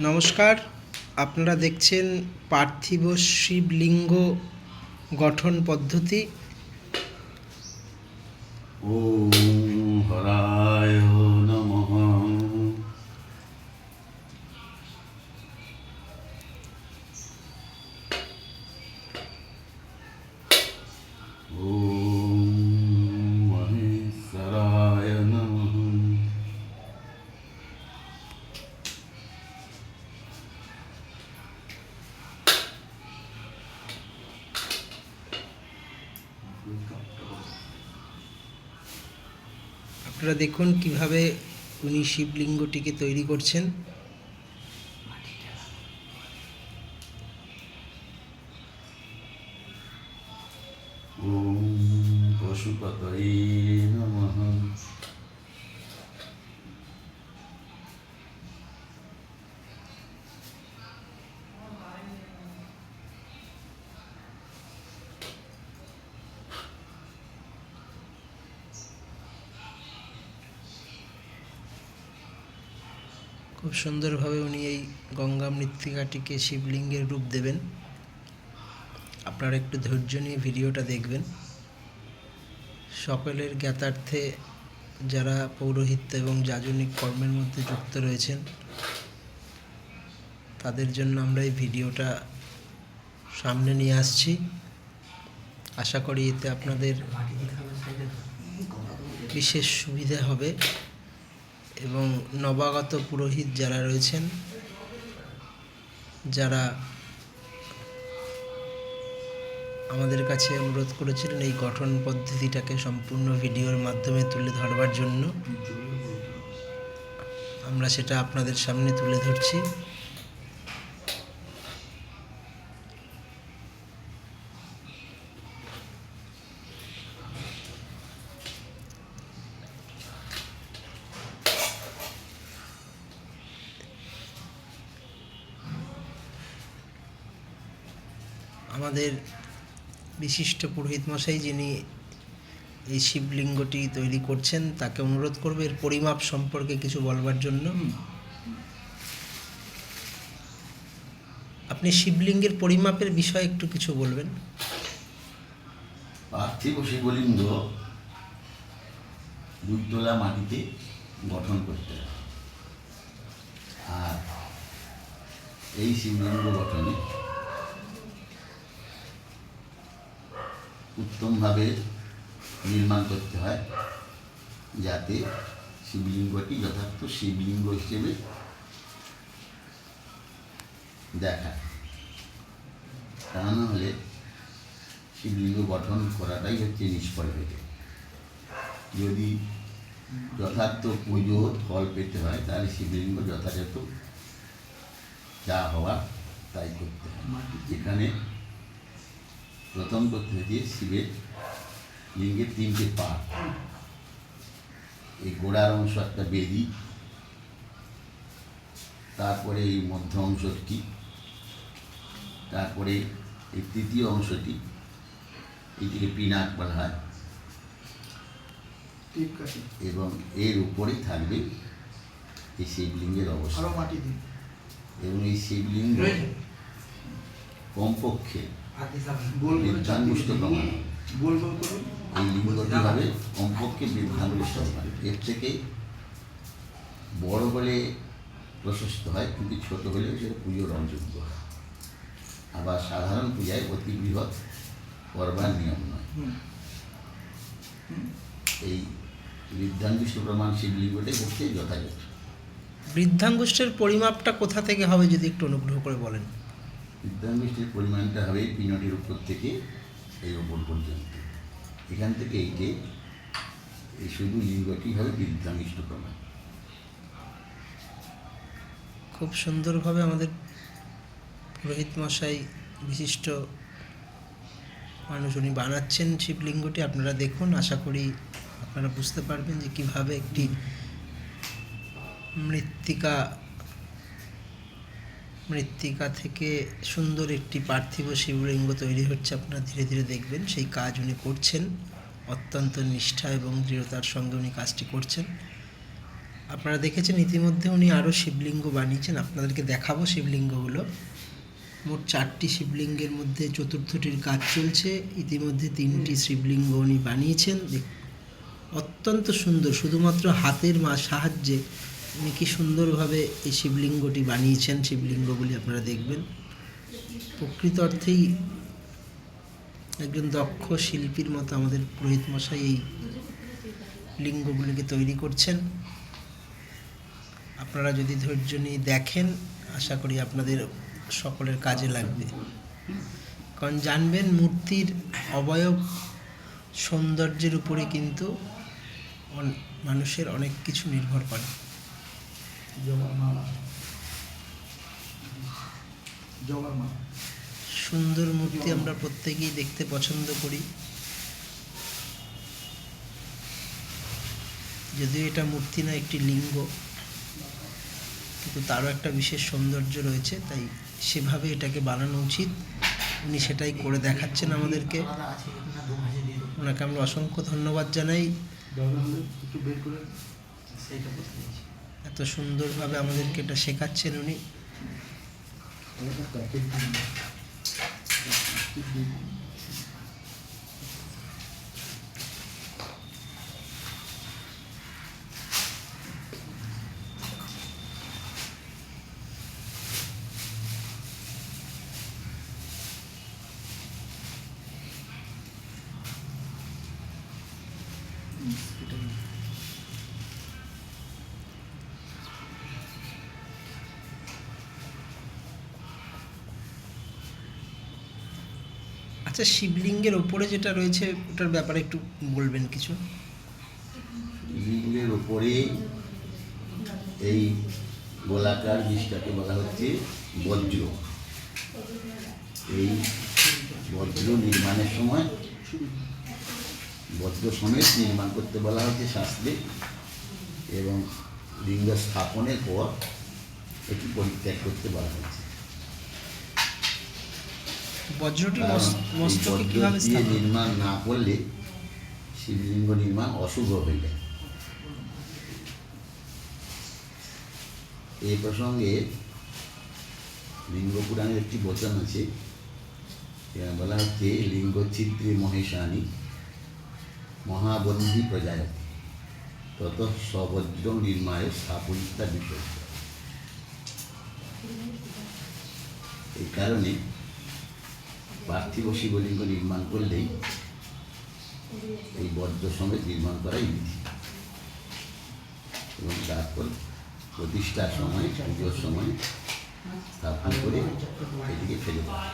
নমস্কার। আপনারা দেখছেন পার্থিব শিবলিঙ্গ গঠন পদ্ধতি। ও হরা আপনারা দেখুন কীভাবে উনি শিবলিঙ্গটিকে তৈরি করছেন। ॐ খুব সুন্দরভাবে উনি এই গঙ্গা মৃত্তিকাটিকে শিবলিঙ্গের রূপ দেবেন। আপনারা একটু ধৈর্য নিয়ে ভিডিওটা দেখবেন। সকলের জ্ঞাতার্থে যারা পৌরোহিত্য এবং যাজনিক কর্মের মধ্যে যুক্ত রয়েছেন, তাদের জন্য আমরা এই ভিডিওটা সামনে নিয়ে আসছি। আশা করি এতে আপনাদের বিশেষ সুবিধা হবে। এবং নবাগত পুরোহিত যারা রয়েছেন, যারা আমাদের কাছে অনুরোধ করেছিলেন এই গঠন পদ্ধতিটাকে সম্পূর্ণ ভিডিওর মাধ্যমে তুলে ধরবার জন্য। আমরা সেটা আপনাদের সামনে তুলে ধরছি। আমাদের বিশিষ্ট পুরোহিত মশাই যিনি এই শিবলিঙ্গটি তৈরি করছেন তাকে অনুরোধ করবে এর পরিমাপ সম্পর্কে কিছু বলবার জন্য। আপনি শিবলিঙ্গের পরিমাপের বিষয়ে একটু কিছু বলবেন। পার্থিব শিবলিঙ্গ দুইতলা মাটিতে গঠন করতে হয়। আর এই শিবলিঙ্গ গঠনে উত্তমভাবে নির্মাণ করতে হয় যাতে শিবলিঙ্গটি যথার্থ শিবলিঙ্গ হিসেবে দেখায় তা না হলে শিবলিঙ্গ গঠন করাটাই হচ্ছে নিষ্ফল হয়ে যদি যথার্থ পুজো ফল পেতে হয় তাহলে শিবলিঙ্গ যথাযথ যা হওয়া তাই করতে হয়। যেখানে প্রথম হচ্ছে শিবের লিঙ্গের তিনটে পা এই গোড়ার অংশ একটা বেদি তারপরে এই মধ্য অংশটি তারপরে এই তৃতীয় অংশটি এটিকে পিনাক বলা হয়। এবং এর উপরেই থাকবে এই শিবলিঙ্গের অবস্থা। এবং এই শিবলিঙ্গ কমপক্ষে এই লিঙ্গটি হবে কমপক্ষে বৃদ্ধাঙ্গুষ্ঠ প্রমাণ। এর থেকে বড় হলে প্রশস্ত হয় কিন্তু ছোট হলে সেটা পুজোর অযোগ্য। হয় আবার সাধারণ পূজায় অতি বৃহৎ করবার নিয়ম নয়। এই বৃদ্ধাঙ্গুষ্ঠ প্রমাণ শিবলিঙ্গটাই হচ্ছে যথাযথ। বৃদ্ধাঙ্গুষ্ঠের পরিমাপটা কোথা থেকে হবে যদি একটু অনুগ্রহ করে বলেন? বৃদ্ধাঙ্গুষ্ঠের পরিমাণটা হবে পিনটির উপর থেকে এই ওপর পর্যন্ত। এখান থেকে এইটে এই শুধু লিঙ্গটি হবে বৃদ্ধাঙ্গুষ্ঠ প্রমাণ। খুব সুন্দরভাবে আমাদের পুরোহিত মশাই বিশিষ্ট মানুষ উনি বানাচ্ছেন শিবলিঙ্গটি, আপনারা দেখুন, আশা করি আপনারা বুঝতে পারবেন যে কীভাবে একটি মৃত্তিকা মৃত্তিকা থেকে সুন্দর একটি পার্থিব শিবলিঙ্গ তৈরি হচ্ছে, আপনারা ধীরে ধীরে দেখবেন। সেই কাজ উনি করছেন, অত্যন্ত নিষ্ঠা এবং দৃঢ়তার সঙ্গে উনি কাজটি করছেন। আপনারা দেখেছেন ইতিমধ্যে উনি আরও শিবলিঙ্গ বানিয়েছেন। আপনাদেরকে দেখাবো শিবলিঙ্গগুলো। মোট চারটি শিবলিঙ্গের মধ্যে চতুর্থটির কাজ চলছে। ইতিমধ্যে তিনটি শিবলিঙ্গ উনি বানিয়েছেন। অত্যন্ত সুন্দর। শুধুমাত্র হাতের মা, সাহায্যে উনি কি সুন্দরভাবে এই শিবলিঙ্গটি বানিয়েছেন? শিবলিঙ্গগুলি আপনারা দেখবেন। প্রকৃত অর্থেই একজন দক্ষ শিল্পীর মতো আমাদের পুরোহিত মশাই এই লিঙ্গগুলিকে তৈরি করছেন। আপনারা যদি ধৈর্য নিয়ে দেখেন, আশা করি আপনাদের সকলের কাজে লাগবে। কারণ জানবেন, মূর্তির অবয়ব সৌন্দর্যের উপরে কিন্তু মানুষের অনেক কিছু নির্ভর করে। জবার মালা জবার মালা সুন্দর মূর্তি আমরা প্রত্যেকেই দেখতে পছন্দ করি। যদিও এটা মূর্তি না একটি লিঙ্গ। কিন্তু তারও একটা বিশেষ সৌন্দর্য রয়েছে তাই সেভাবে এটাকে বানানো উচিত। উনি সেটাই করে দেখাচ্ছেন আমাদেরকে। ওনাকে আমরা অসংখ্য ধন্যবাদ জানাই। এত সুন্দরভাবে আমাদেরকে এটা শেখাচ্ছেন উনি। একটা প্যাকেট আচ্ছা শিবলিঙ্গের ওপরে যেটা রয়েছে, ওটার ব্যাপারে একটু বলবেন কিছু। লিঙ্গের ওপরে এই গোলাকার জিনিসটাকে বলা হচ্ছে বজ্র। এই বজ্র নির্মাণের সময় বজ্র সমেত নির্মাণ করতে বলা হচ্ছে শাস্ত্রে এবং লিঙ্গ স্থাপনের পর এটি পরিত্যাগ করতে বলা হয়েছে। বজ্রটি কারণ মস- এই মস্তকে কীভাবে দিয়ে নির্মাণ না করলে শিবলিঙ্গ নির্মাণ অশুভ হয়ে যায়। এই প্রসঙ্গে লিঙ্গ পুরাণের একটি বচন আছে। বলা হচ্ছে লিঙ্গ চিত্রে মহেশানী মহাবন্ধী প্রজায়তে তত সবজ্র নির্মায় স্থাপনিতা বিষয় এই কারণে পার্থিব শিবলিঙ্গ নির্মাণ করলেই এই বজ্র সমেত নির্মাণ করাই বিধি। এবং তারপর প্রতিষ্ঠার সময়, পুজোর সময় স্থাপন করে এদিকে ফেলে দেওয়া